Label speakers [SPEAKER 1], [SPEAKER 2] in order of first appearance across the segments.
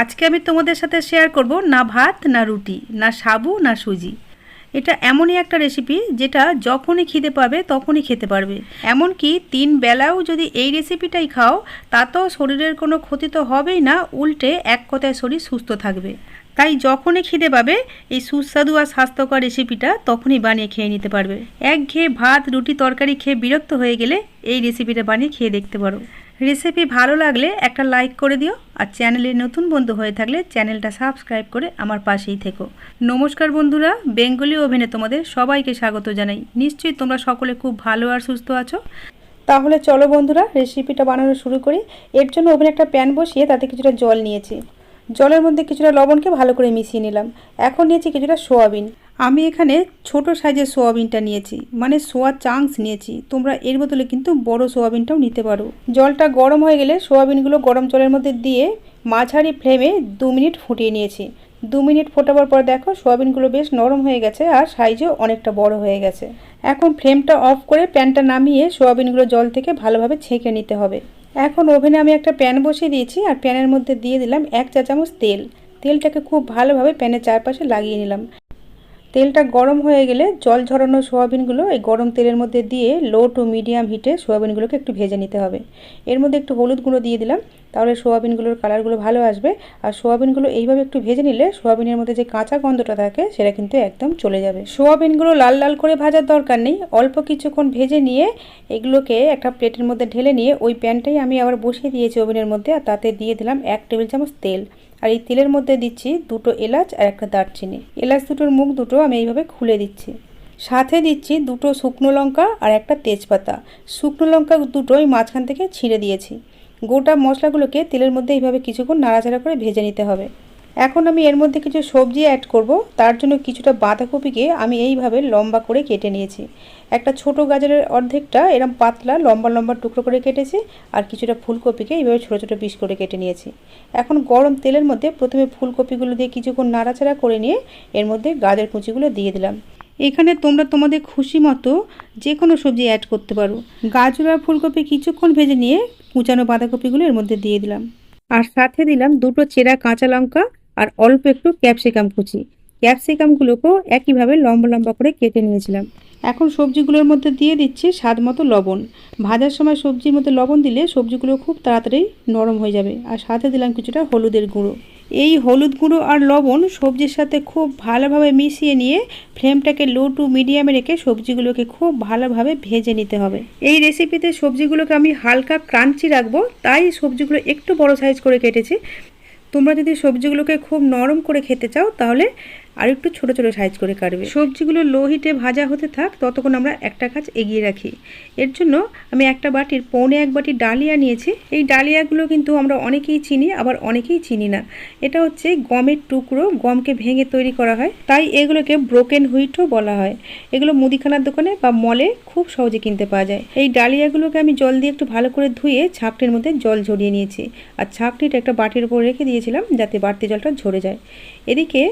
[SPEAKER 1] আজকে আমি তোমাদের সাথে শেয়ার করব না ভাত, না রুটি, না সাবু, না সুজি। এটা এমনই একটা রেসিপি যেটা যখনই খিদে পাবে তখনই খেতে পারবে। এমনকি তিন বেলাও যদি এই রেসিপিটাই খাও, তাতেও শরীরের কোনো ক্ষতি তো হবেই না, উল্টে এক কথায় শরীর সুস্থ থাকবে। তাই যখনই খিদে পাবে, এই সুস্বাদু আর স্বাস্থ্যকর রেসিপিটা তখনই বানিয়ে খেয়ে নিতে পারবে। এক ঘেয়ে ভাত, রুটি, তরকারি খেয়ে বিরক্ত হয়ে গেলে এই রেসিপিটা বানিয়ে খেয়ে দেখতে পারো। রেসিপি ভালো লাগলে একটা লাইক করে দিও আর চ্যানেলে নতুন বন্ধু হয়ে থাকলে চ্যানেলটা সাবস্ক্রাইব করে আমার পাশেই থেকো। নমস্কার বন্ধুরা, বেঙ্গলি ওভেনে তোমাদের সবাইকে স্বাগত জানাই। নিশ্চয়ই তোমরা সকলে খুব ভালো আর সুস্থ আছো। তাহলে চলো বন্ধুরা রেসিপিটা বানানো শুরু করি। এর জন্য ওভেনে একটা প্যান বসিয়ে তাতে কিছুটা জল নিয়েছি। জলের মধ্যে কিছুটা লবণকে ভালো করে মিশিয়ে নিলাম। এখন নিয়েছি কিছুটা সোয়াবিন আমি এখানে ছোট সাইজের সোয়াবিনটা নিয়েছি মানে সোয়া চাংস নিয়েছি। তোমরা এর বদলে কিন্তু বড় সোয়াবিনটাও নিতে পারো। জলটা গরম হয়ে গেলে সোয়াবিনগুলো গরম জলের মধ্যে দিয়ে মাঝারি ফ্লেমে দু মিনিট ফুটিয়ে নিয়েছি। দু মিনিট ফোটাবার পর দেখো সোয়াবিনগুলো বেশ নরম হয়ে গেছে আর সাইজও অনেকটা বড় হয়ে গেছে। এখন ফ্লেমটা অফ করে প্যানটা নামিয়ে সোয়াবিনগুলো জল থেকে ভালোভাবে ছেঁকে নিতে হবে। এখন ওভেনে আমি একটা প্যান বসিয়ে দিয়েছি আর প্যানের মধ্যে দিয়ে দিলাম এক চা চামচ তেল। তেলটাকে খুব ভালোভাবে প্যানের চারপাশে লাগিয়ে নিলাম। তেলটা গরম হয়ে গেলে জল ঝরানো সোয়াবিনগুলো এই গরম তেলের মধ্যে দিয়ে লো টু মিডিয়াম হিটে সোয়াবিনগুলোকে একটু ভেজে নিতে হবে। এর মধ্যে একটু হলুদ গুঁড়ো দিয়ে দিলাম, তাহলে সোয়াবিনগুলোর কালারগুলো ভালো আসবে। আর সোয়াবিনগুলো এইভাবে একটু ভেজে নিলে সোয়াবিনের মধ্যে যে কাঁচা গন্ধটা থাকে সেটা কিন্তু একদম চলে যাবে। সোয়াবিনগুলো লাল লাল করে ভাজার দরকার নেই, অল্প কিছুক্ষণ ভেজে নিয়ে এগুলোকে একটা প্লেটের মধ্যে ঢেলে নিয়ে ওই প্যানটাই আমি আবার বসিয়ে দিয়েছি ওভেনের মধ্যে, আর তাতে দিয়ে দিলাম এক টেবিল চামচ তেল। আর এই তেলের মধ্যে দিচ্ছি দুটো এলাচ আর একটা দারচিনি। এলাচ দুটোর মুখ দুটো আমি এইভাবে খুলে দিচ্ছি। সাথে দিচ্ছি দুটো শুকনো লঙ্কা আর একটা তেজপাতা। শুকনো লঙ্কা দুটো আমি মাঝখান থেকে ছিঁড়ে দিয়েছি। গোটা মশলাগুলোকে তেলের মধ্যে এইভাবে কিছুক্ষণ নাড়াচাড়া করে ভেজে নিতে হবে। এখন আমি এর মধ্যে কিছু সবজি অ্যাড করব। তার জন্য কিছুটা বাঁধাকপিকে আমি এইভাবে লম্বা করে কেটে নিয়েছি। একটা ছোট গাজরের অর্ধেকটা এরম পাতলা, লম্বা লম্বা টুকরো করে কেটেছি আর কিছুটা ফুলকপিকে এইভাবে ছোটো ছোটো পিস করে কেটে নিয়েছি। এখন গরম তেলের মধ্যে প্রথমে ফুলকপিগুলো দিয়ে কিছুক্ষণ নাড়াচাড়া করে নিয়ে এর মধ্যে গাজর কুচিগুলো দিয়ে দিলাম। এখানে তোমরা তোমাদের খুশি মতো যে কোনো সবজি অ্যাড করতে পারো। গাজর আর ফুলকপি কিছুক্ষণ ভেজে নিয়ে কুচানো বাঁধাকপিগুলো এর মধ্যে দিয়ে দিলাম। আর সাথে দিলাম দুটো চেরা কাঁচা লঙ্কা আর অল্প একটু ক্যাপসিকাম কুচি। ক্যাপসিকামগুলোকেও একইভাবে লম্বা লম্বা করে কেটে নিয়েছিলাম। এখন সবজিগুলোর মধ্যে দিয়ে দিচ্ছি স্বাদ মতো লবণ। ভাজার সময় সবজির মধ্যে লবণ দিলে সবজিগুলো খুব তাড়াতাড়ি নরম হয়ে যাবে। আর সাথে দিলাম কিছুটা হলুদের গুঁড়ো। এই হলুদ গুঁড়ো আর লবণ সবজির সাথে খুব ভালোভাবে মিশিয়ে নিয়ে ফ্লেমটাকে লো টু মিডিয়ামে রেখে সবজিগুলোকে খুব ভালোভাবে ভেজে নিতে হবে। এই রেসিপিতে সবজিগুলোকে আমি হালকা ক্রাঞ্চি রাখব, তাই সবজিগুলো একটু বড় সাইজ করে কেটেছি। তোমরা যদি সবজিগুলোকে খুব নরম করে খেতে চাও তাহলে আর একটু ছোটো ছোটো সাইজ করে কাটবে। সবজিগুলো লো হিটে ভাজা হতে থাক, ততক্ষণ আমরা একটা কাজ এগিয়ে রাখি। এর জন্য আমি একটা বাটির, পৌনে এক বাটি ডালিয়া নিয়েছি। এই ডালিয়াগুলো কিন্তু আমরা অনেকেই চিনি, আবার অনেকেই চিনি না। এটা হচ্ছে গমের টুকরো, গমকে ভেঙে তৈরি করা হয়। তাই এগুলোকে ব্রোকেন হুইটও বলা হয়। এগুলো মুদিখানার দোকানে বা মলে খুব সহজে কিনতে পাওয়া যায়। এই ডালিয়াগুলোকে আমি জল দিয়ে একটু ভালো করে ধুয়ে ছাঁকটির মধ্যে জল ঝরিয়ে নিয়েছি। আর ছাঁকটিটা একটা বাটির উপর রেখে দিয়েছিলাম যাতে বাড়তি জলটা ঝরে যায়। এদিকে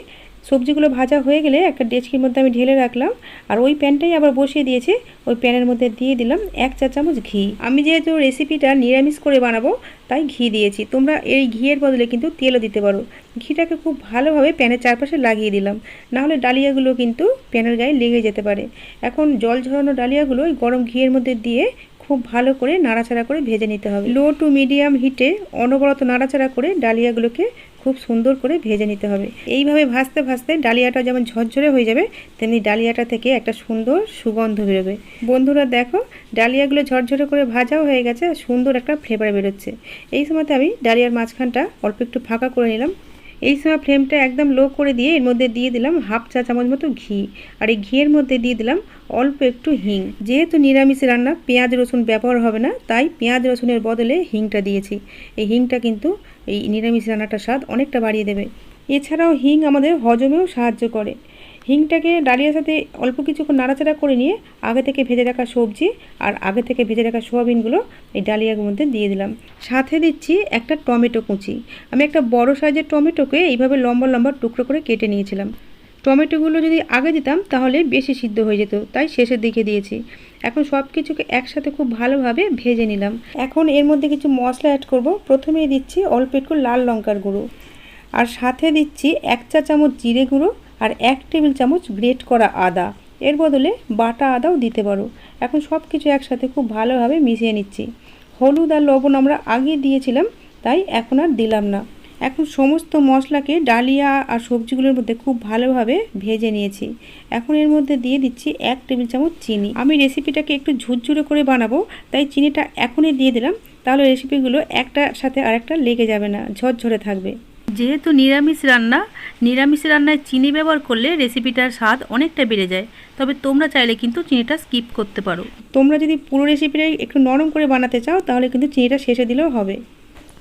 [SPEAKER 1] সবজিগুলো ভাজা হয়ে গেলে একটা ডেচকির মধ্যে আমি ঢেলে রাখলাম। আর ওই প্যানটাই আবার বসিয়ে দিয়েছি। ওই প্যানের মধ্যে দিয়ে দিলাম এক চা চামচ ঘি। আমি যেহেতু রেসিপিটা নিরামিষ করে বানাবো, তাই ঘি দিয়েছি। তোমরা এই ঘিয়ের বদলে কিন্তু তেলও দিতে পারো। ঘিটাকে খুব ভালোভাবে প্যানের চারপাশে লাগিয়ে দিলাম। নাহলে ডালিয়াগুলো কিন্তু প্যানের গায়ে লেগে যেতে পারে। এখন জল ঝরানো ডালিয়াগুলো ওই গরম ঘিয়ের মধ্যে দিয়ে খুব ভালো করে নাড়াচাড়া করে ভেজে নিতে হবে। লো টু মিডিয়াম হিটে অনবরত নাড়াচাড়া করে ডালিয়াগুলোকে খুব সুন্দর করে ভেজে নিতে হবে। এইভাবে ভাজতে ভাজতে ডালিয়াটা যেমন ঝরঝরে হয়ে যাবে, তেমনি ডালিয়াটা থেকে একটা সুন্দর সুগন্ধ বেরোবে। বন্ধুরা দেখো, ডালিয়াগুলো ঝরঝরে করে ভাজাও হয়ে গেছে, সুন্দর একটা ফ্লেভার বেরোচ্ছে। এই সময়তে আমি ডালিয়ার মাঝখানটা অল্প একটু ফাঁকা করে নিলাম। এই সময় ফ্লেমটা একদম লো করে দিয়ে এর মধ্যে দিয়ে দিলাম হাফ চা চামচ মতো ঘি। আর এই ঘিয়ের মধ্যে দিয়ে দিলাম অল্প একটু হিং। যেহেতু নিরামিষ রান্না, পেঁয়াজ, রসুন ব্যবহার হবে না, তাই পেঁয়াজ, রসুনের বদলে হিংটা দিয়েছি। এই হিংটা কিন্তু এই নিরামিষ রান্নাটার স্বাদ অনেকটা বাড়িয়ে দেবে। এছাড়াও হিং আমাদের হজমেও সাহায্য করে। হিংটাকে ডালিয়ার সাথে অল্প কিছুক্ষণ নাড়াচাড়া করে নিয়ে আগে থেকে ভেজে রাখা সবজি আর আগে থেকে ভেজে রাখা সোয়াবিনগুলো এই ডালিয়ার মধ্যে দিয়ে দিলাম। সাথে দিচ্ছি একটা টমেটো কুচি। আমি একটা বড় সাইজের টমেটোকে এইভাবে লম্বা লম্বা টুকরো করে কেটে নিয়েছিলাম। টমেটোগুলো যদি আগে দিতাম তাহলে বেশি সিদ্ধ হয়ে যেত, তাই শেষের দিকে দিয়েছি। এখন সব কিছুকে একসাথে খুব ভালোভাবে ভেজে নিলাম। এখন এর মধ্যে কিছু মশলা অ্যাড করব। প্রথমেই দিচ্ছি অল্প একটু লাল লঙ্কার গুঁড়ো। আর সাথে দিচ্ছি এক চা চামচ জিরে গুঁড়ো আর এক টেবিল চামচ গ্রেট করা আদা। এর বদলে বাটা আদাও দিতে পারো। এখন সব কিছু একসাথে খুব ভালোভাবে মিশিয়ে নিচ্ছি। হলুদ আর লবণ আমরা আগে দিয়েছিলাম, তাই এখন আর দিলাম না। এখন সমস্ত মশলাকে ডালিয়া আর সবজিগুলোর মধ্যে খুব ভালোভাবে ভেজে নিয়েছি। এখন এর মধ্যে দিয়ে দিচ্ছি এক টেবিল চামচ চিনি। আমি রেসিপিটাকে একটু ঝুরঝুরে করে বানাবো, তাই চিনিটা এখনই দিয়ে দিলাম। তাহলে রেসিপিগুলো একটার সাথে আরেকটা লেগে যাবে না, ঝরঝরে থাকবে। যেহেতু নিরামিষ রান্না, নিরামিষ রান্নায় চিনি ব্যবহার করলে রেসিপিটার স্বাদ অনেকটা বেড়ে যায়। তবে তোমরা চাইলে কিন্তু চিনিটা স্কিপ করতে পারো। তোমরা যদি পুরো রেসিপিটাই একটু নরম করে বানাতে চাও, তাহলে কিন্তু চিনিটা শেষে দিলেও হবে।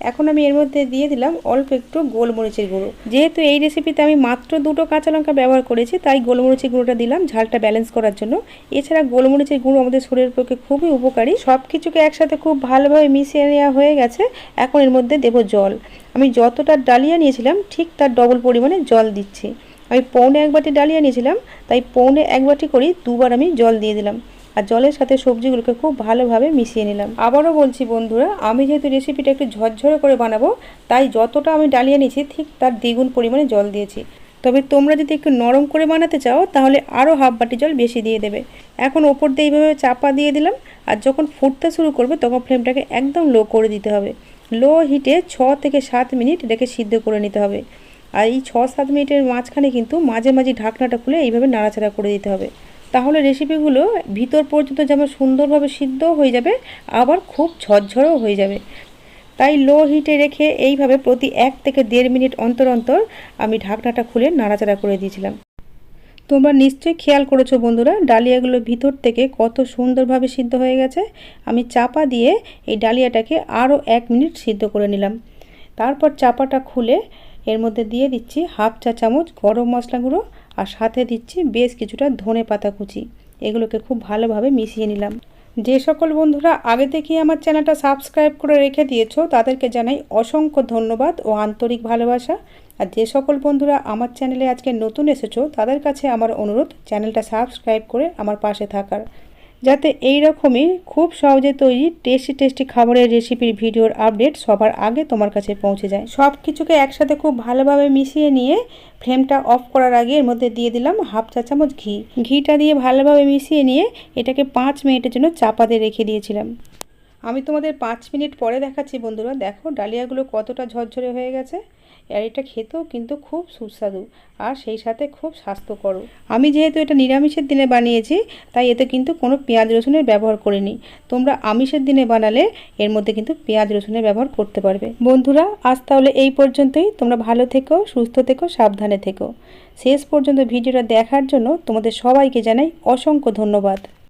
[SPEAKER 1] এখন আমি এর মধ্যে দিয়ে দিলাম অল্প একটু গোলমরিচের গুঁড়ো। যেহেতু এই রেসিপিতে আমি মাত্র দুটো কাঁচা লঙ্কা ব্যবহার করেছি, তাই গোলমরিচের গুঁড়োটা দিলাম ঝালটা ব্যালেন্স করার জন্য। এছাড়া গোলমরিচের গুঁড়ো আমাদের শরীরের পক্ষে খুবই উপকারী। সব কিছুকে একসাথে খুব ভালোভাবে মিশিয়ে নেওয়া হয়ে গেছে। এখন এর মধ্যে দেবো জল। আমি যতটা ডালিয়া নিয়েছিলাম, ঠিক তার ডবল পরিমাণে জল দিচ্ছি। আমি পৌনে এক বাটি ডালিয়া নিয়েছিলাম, তাই পৌনে এক বাটি করেই দুবার আমি জল দিয়ে দিলাম। আর জলের সাথে সবজিগুলোকে খুব ভালোভাবে মিশিয়ে নিলাম। আবারও বলছি, বন্ধুরা, আমি যেহেতু রেসিপিটা একটু ঝরঝরে করে বানাবো, তাই যতটা আমি ডালিয়ে নিয়েছি, ঠিক তার দ্বিগুণ পরিমাণে জল দিয়েছি। তবে তোমরা যদি একটু নরম করে বানাতে চাও, তাহলে আরও হাফ বাটি জল বেশি দিয়ে দেবে। এখন ওপর দিয়ে এইভাবে চাপা দিয়ে দিলাম, আর যখন ফুটতে শুরু করবে, তখন ফ্লেমটাকে একদম লো করে দিতে হবে। লো হিটে ছ থেকে সাত মিনিট এটাকে সিদ্ধ করে নিতে হবে। আর এই ছ সাত মিনিটের মাঝখানে কিন্তু মাঝে মাঝে ঢাকনাটা খুলে এইভাবে নাড়াচাড়া করে দিতে হবে। তাহলে রেসিপিগুলো ভিতর পর্যন্ত যেমন সুন্দরভাবে সিদ্ধ হয়ে যাবে, আবার খুব ঝরঝরও হয়ে যাবে। তাই লো হিটে রেখে এইভাবে প্রতি এক থেকে দেড় মিনিট অন্তর অন্তর আমি ঢাকনাটা খুলে নাড়াচাড়া করে দিয়েছিলাম। তোমরা নিশ্চয়ই খেয়াল করেছ বন্ধুরা, ডালিয়াগুলো ভিতর থেকে কত সুন্দরভাবে সিদ্ধ হয়ে গেছে। আমি চাপা দিয়ে এই ডালিয়াটাকে আরও এক মিনিট সিদ্ধ করে নিলাম। তারপর চাপাটা খুলে এর মধ্যে দিয়ে দিচ্ছি হাফ চা চামচ গরম মশলা গুঁড়ো আর সাথে দিচ্ছি বেশ কিছুটা ধনে পাতা কুচি। এগুলোকে খুব ভালোভাবে মিশিয়ে নিলাম। যে সকল বন্ধুরা আগে থেকেই আমার চ্যানেলটা সাবস্ক্রাইব করে রেখে দিয়েছ, তাদেরকে জানাই অসংখ্য ধন্যবাদ ও আন্তরিক ভালোবাসা। আর যে সকল বন্ধুরা আমার চ্যানেলে আজকে নতুন এসেছ, তাদের কাছে আমার অনুরোধ, চ্যানেলটা সাবস্ক্রাইব করে আমার পাশে থাকার। যাতে এই রকমই খুব সহজে তৈরি টেস্টি টেস্টি খাবারের রেসিপির ভিডিওর আপডেট সবার আগে তোমার কাছে পৌঁছে যায়। সব কিছুকে একসাথে খুব ভালোভাবে মিশিয়ে নিয়ে ফ্লেমটা অফ করার আগে এর মধ্যে দিয়ে দিলাম হাফ চা চামচ ঘি। ঘিটা দিয়ে ভালোভাবে মিশিয়ে নিয়ে এটাকে পাঁচ মিনিটের জন্য চাপা দিয়ে রেখে দিয়েছিলাম। আমি তোমাদের পাঁচ মিনিট পরে দেখাচ্ছি বন্ধুরা। দেখো, ডালিয়াগুলো কতটা ঝরঝরে হয়ে গেছে। আর এটা খেতেও কিন্তু খুব সুস্বাদু আর সেই সাথে খুব স্বাস্থ্যকর আমি যেহেতু এটা নিরামিষের দিনে বানিয়েছি, তাই এতে কিন্তু কোনো পেঁয়াজ রসুনের ব্যবহার করিনি। তোমরা আমিষের দিনে বানালে এর মধ্যে কিন্তু পেঁয়াজ রসুনের ব্যবহার করতে পারবে। বন্ধুরা, আজ তাহলে এই পর্যন্তই। তোমরা ভালো থেকো, সুস্থ থেকো, সাবধানে থেকো। শেষ পর্যন্ত ভিডিওটা দেখার জন্য তোমাদের সবাইকে জানাই অসংখ্য ধন্যবাদ।